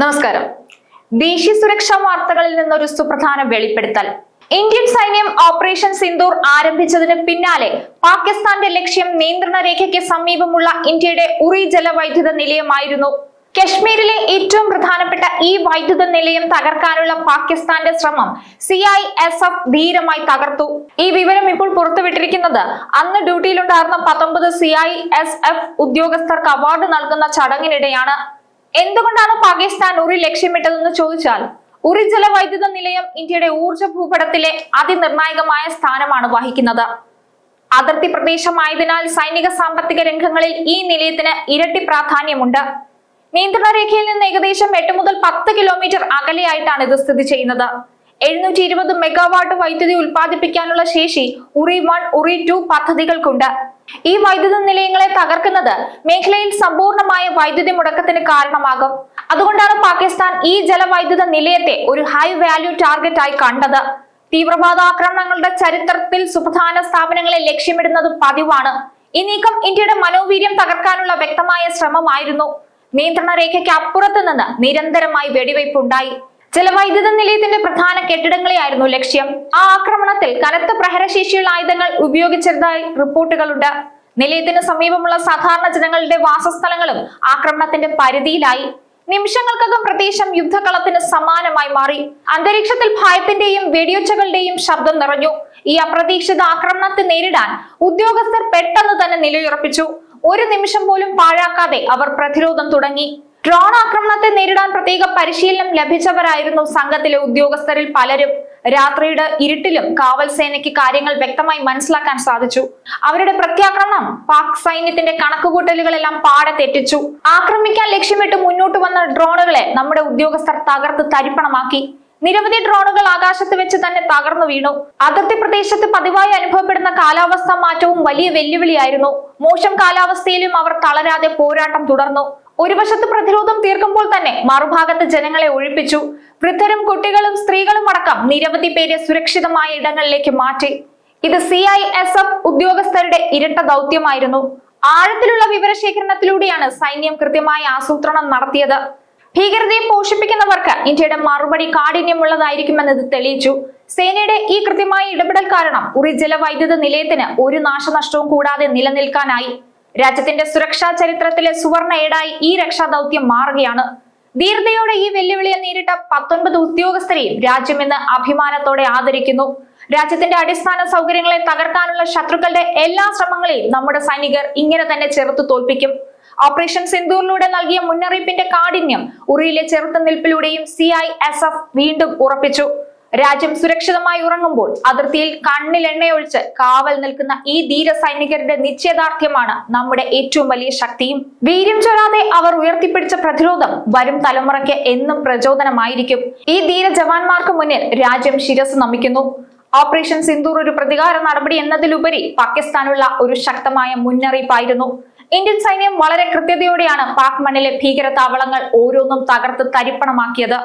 നമസ്കാരം. ദേശീയ സുരക്ഷാ വാർത്തകളിൽ നിന്നൊരു സുപ്രധാന വെളിപ്പെടുത്തൽ. ഇന്ത്യൻ സൈന്യം ഓപ്പറേഷൻ സിന്ദൂർ ആരംഭിച്ചതിന് പിന്നാലെ പാകിസ്ഥാന്റെ ലക്ഷ്യം നിയന്ത്രണ രേഖയ്ക്ക് സമീപമുള്ള ഇന്ത്യയുടെ ഉറി ജലവൈദ്യുത നിലയമായിരുന്നു. കശ്മീരിലെ ഏറ്റവും പ്രധാനപ്പെട്ട ഈ വൈദ്യുത നിലയം തകർക്കാനുള്ള പാകിസ്ഥാന്റെ ശ്രമം സി ഐ എസ് എഫ് ധീരമായി തകർത്തു. ഈ വിവരം ഇപ്പോൾ പുറത്തുവിട്ടിരിക്കുന്നത് അന്ന് ഡ്യൂട്ടിയിലുണ്ടായിരുന്ന പത്തൊമ്പത് സി ഐ എസ് എഫ് ഉദ്യോഗസ്ഥർക്ക് അവാർഡ് നൽകുന്ന ചടങ്ങിനിടെയാണ്. എന്തുകൊണ്ടാണ് പാകിസ്ഥാൻ ഉറി ലക്ഷ്യമിട്ടതെന്ന് ചോദിച്ചാൽ ഉറി ജലവൈദ്യുത നിലയം ഇന്ത്യയുടെ ഊർജ ഭൂപടത്തിലെ അതിനിർണായകമായ സ്ഥാനമാണ് വഹിക്കുന്നത്. അതിർത്തി പ്രദേശമായതിനാൽ സൈനിക സാമ്പത്തിക രംഗങ്ങളിൽ ഈ നിലയത്തിന് ഇരട്ടി പ്രാധാന്യമുണ്ട്. നിയന്ത്രണ രേഖയിൽ നിന്ന് ഏകദേശം എട്ട് മുതൽ പത്ത് കിലോമീറ്റർ അകലെയായിട്ടാണ് ഇത് സ്ഥിതി ചെയ്യുന്നത്. എഴുന്നൂറ്റി ഇരുപത് മെഗാവാട്ട് വൈദ്യുതി ഉൽപ്പാദിപ്പിക്കാനുള്ള ശേഷി ഉറി വൺ ഉറി ടു പദ്ധതികൾക്കുണ്ട്. ഈ വൈദ്യുത നിലയങ്ങളെ തകർക്കുന്നത് മേഖലയിൽ സമ്പൂർണമായ വൈദ്യുതി മുടക്കത്തിന് കാരണമാകും. അതുകൊണ്ടാണ് പാകിസ്ഥാൻ ഈ ജലവൈദ്യുത നിലയത്തെ ഒരു ഹൈ വാല്യൂ ടാർഗറ്റ് ആയി കണ്ടത്. തീവ്രവാദ ആക്രമണങ്ങളുടെ ചരിത്രത്തിൽ സുപ്രധാന സ്ഥാപനങ്ങളെ ലക്ഷ്യമിടുന്നത് പതിവാണ്. ഈ നീക്കം ഇന്ത്യയുടെ മനോവീര്യം തകർക്കാനുള്ള വ്യക്തമായ ശ്രമമായിരുന്നു. നിയന്ത്രണ രേഖയ്ക്ക് അപ്പുറത്ത് നിന്ന് നിരന്തരമായി വെടിവയ്പ് ഉണ്ടായി ജലവൈദ്യുത നിലയത്തിന്റെ പ്രധാന കെട്ടിടങ്ങളെയായിരുന്നു ലക്ഷ്യം. ആ ആക്രമണത്തിൽ കനത്ത പ്രഹരശേഷിയുള്ള ആയുധങ്ങൾ ഉപയോഗിച്ചതായി റിപ്പോർട്ടുകളുണ്ട്. നിലയത്തിന് സമീപമുള്ള സാധാരണ ജനങ്ങളുടെ വാസസ്ഥലങ്ങളും ആക്രമണത്തിന്റെ പരിധിയിലായി. നിമിഷങ്ങൾക്കകം പ്രദേശം യുദ്ധകളത്തിന് സമാനമായി മാറി. അന്തരീക്ഷത്തിൽ ഭയത്തിന്റെയും വെടിയൊച്ചകളുടെയും ശബ്ദം നിറഞ്ഞു. ഈ അപ്രതീക്ഷിത ആക്രമണത്തെ നേരിടാൻ ഉദ്യോഗസ്ഥർ പെട്ടെന്ന് തന്നെ നിലയുറപ്പിച്ചു. ഒരു നിമിഷം പോലും പാഴാക്കാതെ അവർ പ്രതിരോധം തുടങ്ങി. ഡ്രോൺ ആക്രമണത്തെ നേരിടാൻ പ്രത്യേക പരിശീലനം ലഭിച്ചവരായിരുന്നു സംഘത്തിലെ ഉദ്യോഗസ്ഥരിൽ പലരും. രാത്രിയുടെ ഇരുട്ടിലും കാവൽ സേനയ്ക്ക് കാര്യങ്ങൾ വ്യക്തമായി മനസ്സിലാക്കാൻ സാധിച്ചു. അവരുടെ പ്രത്യാക്രമണം പാക് സൈന്യത്തിന്റെ കണക്കുകൂട്ടലുകളെല്ലാം പാടെ തെറ്റിച്ചു. ആക്രമിക്കാൻ ലക്ഷ്യമിട്ട് മുന്നോട്ട് വന്ന ഡ്രോണുകളെ നമ്മുടെ ഉദ്യോഗസ്ഥർ തകർത്ത് തരിപ്പണമാക്കി. നിരവധി ഡ്രോണുകൾ ആകാശത്ത് വെച്ച് തന്നെ തകർന്നു വീണു. അതിർത്തി പ്രദേശത്ത് പതിവായി അനുഭവപ്പെടുന്ന കാലാവസ്ഥ മാറ്റവും വലിയ വെല്ലുവിളിയായിരുന്നു. മോശം കാലാവസ്ഥയിലും അവർ തളരാതെ പോരാട്ടം തുടർന്നു. ഒരു വശത്ത് പ്രതിരോധം തീർക്കുമ്പോൾ തന്നെ മറുഭാഗത്ത് ജനങ്ങളെ ഒഴിപ്പിച്ചു. വൃദ്ധരും കുട്ടികളും സ്ത്രീകളും അടക്കം നിരവധി പേരെ സുരക്ഷിതമായ ഇടങ്ങളിലേക്ക് മാറ്റി. ഇത് സി ഐ എസ് എഫ് ഉദ്യോഗസ്ഥരുടെ ഇരട്ട ദൗത്യമായിരുന്നു. ആഴത്തിലുള്ള വിവരശേഖരണത്തിലൂടെയാണ് സൈന്യം കൃത്യമായി ആസൂത്രണം നടത്തിയത്. ഭീകരതയെ പോഷിപ്പിക്കുന്നവർക്ക് ഇന്ത്യയുടെ മറുപടി കാഠിന്യമുള്ളതായിരിക്കുമെന്ന് ഇത് തെളിയിച്ചു. സേനയുടെ ഈ കൃത്യമായ ഇടപെടൽ കാരണം ഉറി ജലവൈദ്യുത നിലയത്തിന് ഒരു നാശനഷ്ടവും കൂടാതെ നിലനിൽക്കാനായി. രാജ്യത്തിന്റെ സുരക്ഷാ ചരിത്രത്തിലെ സുവർണ ഏടായി ഈ രക്ഷാദൗത്യം മാറുകയാണ്. ധീരതയോടെ ഈ വെല്ലുവിളിയെ നേരിട്ട പത്തൊൻപത് ഉദ്യോഗസ്ഥരെയും രാജ്യം ഇന്ന് അഭിമാനത്തോടെ ആദരിക്കുന്നു. രാജ്യത്തിന്റെ അടിസ്ഥാന സൗകര്യങ്ങളെ തകർക്കാനുള്ള ശത്രുക്കളുടെ എല്ലാ ശ്രമങ്ങളെയും നമ്മുടെ സൈനികർ ഇങ്ങനെ തന്നെ ചെറുത്തു തോൽപ്പിക്കും. ഓപ്പറേഷൻ സിന്ദൂറിലൂടെ നൽകിയ മുന്നറിയിപ്പിന്റെ കാഠിന്യം ഉറിയിലെ ചെറുത്തുനിൽപ്പിലൂടെയും സി ഐ എസ് എഫ് വീണ്ടും ഉറപ്പിച്ചു. രാജ്യം സുരക്ഷിതമായി ഉറങ്ങുമ്പോൾ അതിർത്തിയിൽ കണ്ണിൽ എണ്ണയൊഴിച്ച് കാവൽ നിൽക്കുന്ന ഈ ധീര സൈനികരുടെ നിശ്ചയദാർഢ്യമാണ് നമ്മുടെ ഏറ്റവും വലിയ ശക്തിയും. വീര്യം ചൊല്ലാതെ അവർ ഉയർത്തിപ്പിടിച്ച പ്രതിരോധം വരും തലമുറയ്ക്ക് എന്നും പ്രചോദനമായിരിക്കും. ഈ ധീര ജവാന്മാർക്ക് മുന്നിൽ രാജ്യം ശിരസ് നമിക്കുന്നു. ഓപ്പറേഷൻ സിന്ദൂർ ഒരു പ്രതികാര നടപടി എന്നതിലുപരി പാകിസ്ഥാനുള്ള ഒരു ശക്തമായ മുന്നറിയിപ്പായിരുന്നു. ഇന്ത്യൻ സൈന്യം വളരെ കൃത്യതയോടെയാണ് പാക് മണ്ണിലെ ഭീകര താവളങ്ങൾ ഓരോന്നും തകർത്ത് തരിപ്പണമാക്കിയത്.